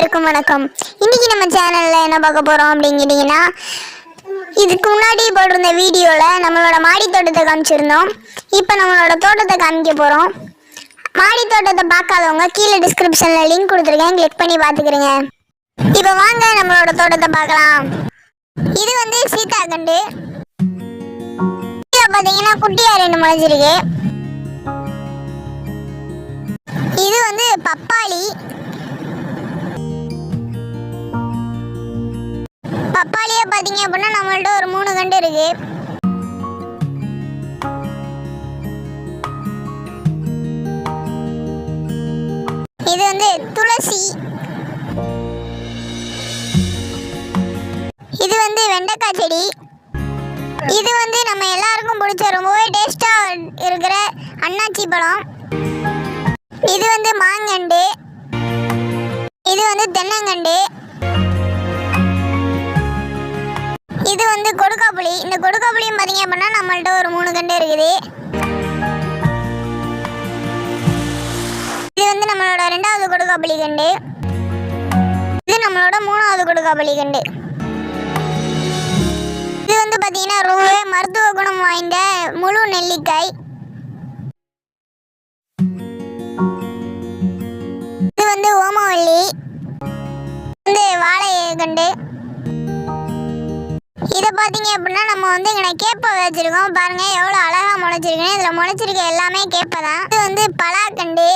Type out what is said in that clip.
அனைவருக்கும் வணக்கம். இன்னைக்கு நம்ம சேனல்ல என்ன பார்க்க போறோம் அப்படின்னு கேட்டிங்கன்னா இதுக்கு முன்னாடி போட்டிருந்த வீடியோவில் நம்மளோட மாடி தோட்டத்தை காமிச்சிருந்தோம். இப்போ நம்மளோட தோட்டத்தை காமிக்க போகிறோம் மாடி தோட்டத்தை பார்க்காதவங்க கீழே டிஸ்கிரிப்ஷனில் லிங்க் கொடுத்துருக்கேன். கிளிக் பண்ணி பார்த்துக்கிறேங்க. இப்போ வாங்க நம்மளோட தோட்டத்தை பார்க்கலாம். இது வந்து சீதாக்கண்டு கண்டு பார்த்தீங்கன்னா குட்டியா ரெண்டு முளைஞ்சிருக்கு இது வந்து பப்பாளி. பார்த்தீங்க அப்படின்னா நம்மள்ட்ட ஒரு மூணு கண்டு இருக்கு. இது வந்து துளசி. இது வந்து வெண்டைக்காய் செடி. இது வந்து நம்ம எல்லாருக்கும் பிடிச்ச ரொம்பவே டேஸ்டாக இருக்கிற அண்ணாச்சி பழம். இது வந்து மாங்கண்டு. இது வந்து தென்னங்கண்டு. இந்த கொடுக்காப்புளியும் பார்த்தீங்க அப்படின்னா நம்மள்ட்ட ஒரு மூணு கண்டு இருக்குது. இது வந்து நம்மளோட ரெண்டாவது கொடுக்காப்புளி கண்டு. இது நம்மளோட மூணாவது கொடுக்காப்புளி கண்டு. இது வந்து பார்த்தீங்கன்னா ரொம்பவே மருத்துவ குணம் வாய்ந்த முழு நெல்லிக்காய். இது வந்து ஓமவல்லி. வந்து வாழை கண்டு. பார்த்தீங்க அப்படின்னா நம்ம வந்து இங்கே கேப்பை வச்சிருக்கோம். பாருங்கள் எவ்வளோ அழகாக முளைச்சிருக்குன்னு. இதில் முளைச்சிருக்க எல்லாமே கேப்பை தான். இது வந்து பலாக்கண்டு.